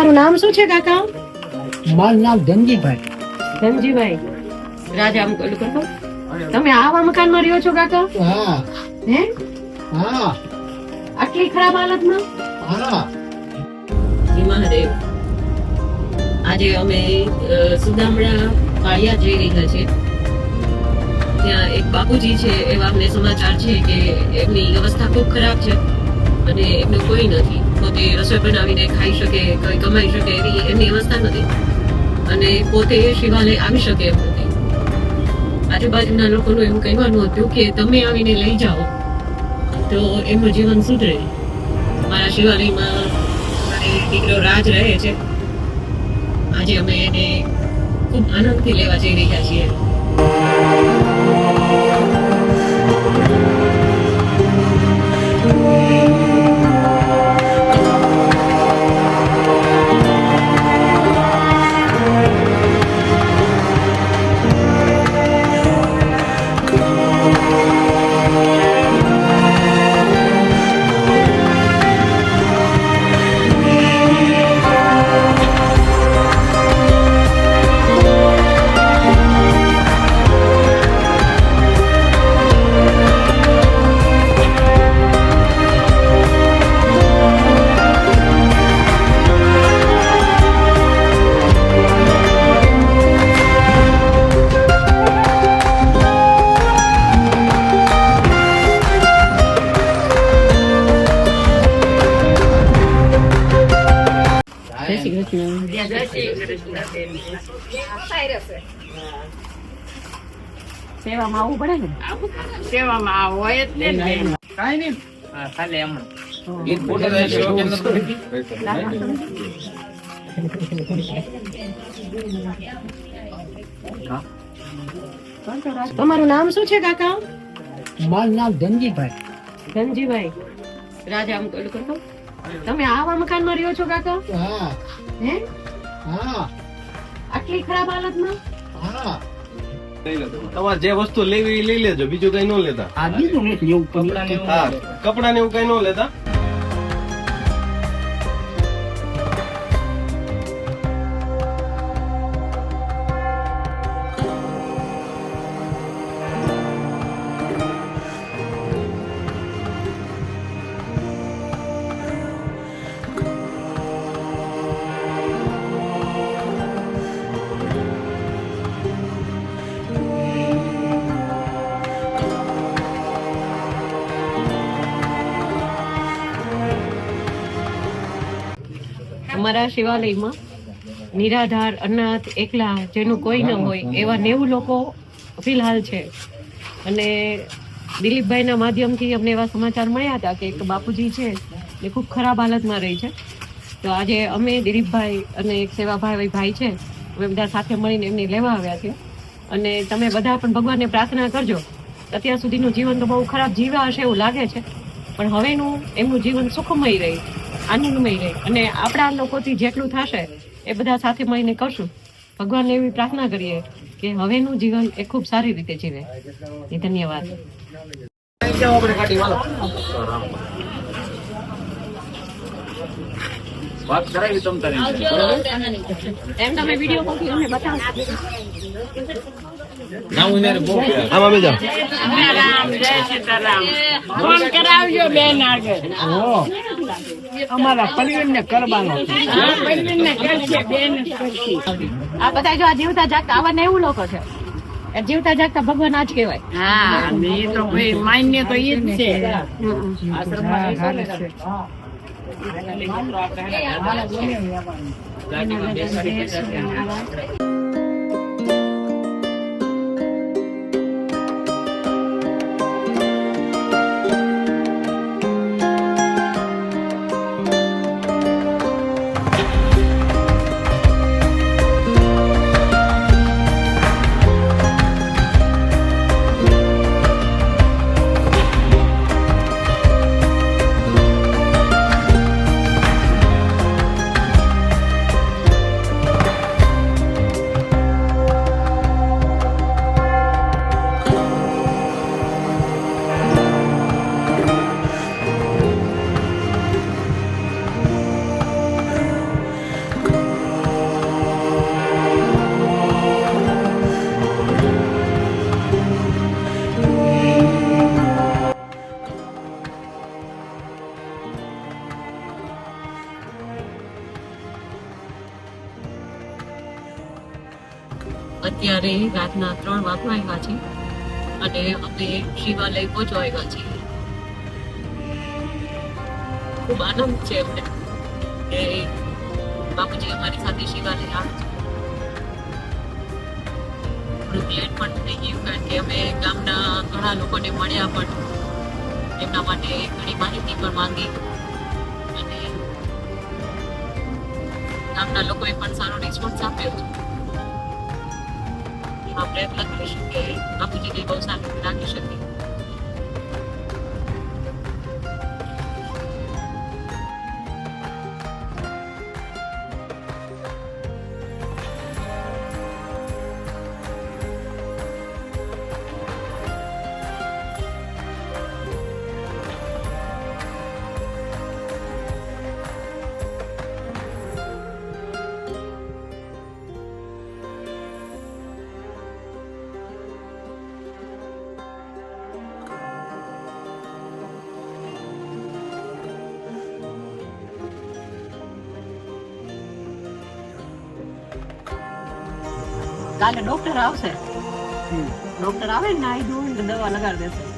તમારું નામ શું છે કાકા? મારું નામ ધનજીભાઈ. ધનજીભાઈ રાજા આમ ઓલું તમે આવા મકાનમાં રહ્યો છો કાકા? હા. હે? હા. આટલી ખરાબ હાલતમાં? હા. મહાદેવ આજે અમે સુદામડા પાળિયા જઈ રહ્યા છે ત્યાં એક બાપુજી છે એવા અમને સમાચાર છે કે એમની અવસ્થા ખૂબ ખરાબ છે. અને એમનું કોઈ નથી. પોતે રસોઈ બનાવીને ખાઈ શકે, કોઈ કમાઈ શકે એવી એમની અવસ્થા નથી. અને પોતે એ શિવાલય આવી શકે એમ નથી. આજુબાજુના લોકોનું એવું કહેવાનું હતું કે તમે આવીને લઈ જાઓ, તો એમનું જીવન સુધરે. મારા શિવાલયમાં દીકરો રાજ રહે છે. આજે અમે એને ખૂબ આનંદથી લેવા જઈ રહ્યા છીએ. જય શ્રી કૃષ્ણ સેવામાં આવવું પડે ને સેવામાં આ જ ને બેન. નહીં ખાલી એમ જ. તમારું નામ શું છે કાકા મારું નામ ધનજીભાઈ ધનજીભાઈ રાજા આમ કરતો તમે આવા મકાનમાં રહ્યો છો કાકા? હા. હે? હા. આટલી ખરાબ હાલતમાં? હા. તમારે જે વસ્તુ લેવી એ લઈ લેજો. બીજું કઈ ન લેતા. કપડા ને એવું કઈ ન લેતા. અમારા શિવાલયમાં નિરાધાર, અનાથ, એકલા જેનું કોઈ ન હોય, એવા નેવું લોકો ફિલહાલ છે. અને દિલીપભાઈના માધ્યમથી અમને એવા સમાચાર મળ્યા હતા કે એક બાપુજી છે, એ ખૂબ ખરાબ હાલતમાં રહી છે. તો આજે અમે દિલીપભાઈ અને એક સેવાભાઈ ભાઈ છે, અમે બધા સાથે મળીને એમને લેવા આવ્યા છે. અને તમે બધા પણ ભગવાનને પ્રાર્થના કરજો. અત્યાર સુધીનું જીવન તો બહુ ખરાબ જીવ્યા હશે એવું લાગે છે. પણ હવેનું એમનું જીવન સુખમય રહે. આનંદમય રહે. અને આપણા લોકોથી જેટલું થશે એ બધા સાથે મળીને કરશું. ભગવાનને એવી પ્રાર્થના કરીએ કે હવેનું જીવન એ ખૂબ સારી રીતે જીવે. એ ધન્યવાદ. વાત કરાવી તમ તારી એમ તમે વીડિયો કોલથી અમને બતાવો આમાં બેજા રામ જય સીતારામ ફોન કરાવજો બેન આગળ. અમારા પરિવાર ને કરવાનો આ બધા જો આ જીવતા જાગતા આવા ને એવું લોકો છે. જીવતા જાગતા ભગવાન આ જ કહેવાય. હા એ તો ભાઈ માન્ય તો એ જ છે. આશ્રમ અત્યારે રાતના ત્રણ વાગવા આવ્યા છે અને અમે શિવાલય પહોંચવા આવ્યા છીએ. ખૂબ આનંદ છે અમને કે બાપુજી અમારી સાથે શિવાલય આવે છે. લેટ પણ થઈ ગયું કારણ કે અમે ગામના ઘણા લોકોને મળ્યા પણ એમના માટે ઘણી માહિતી પણ માંગી અને ગામના લોકોએ પણ સારો રિસ્પોન્સ આપ્યો. છે એમાં પ્રયત્ન કરીશું કે બાપુજીની ગૌશાળા રાખી શકીએ. કાલે ડોક્ટર આવશે. ડોક્ટર આવે ને નાઈ ધોઈને દવા લગાડી દેશે.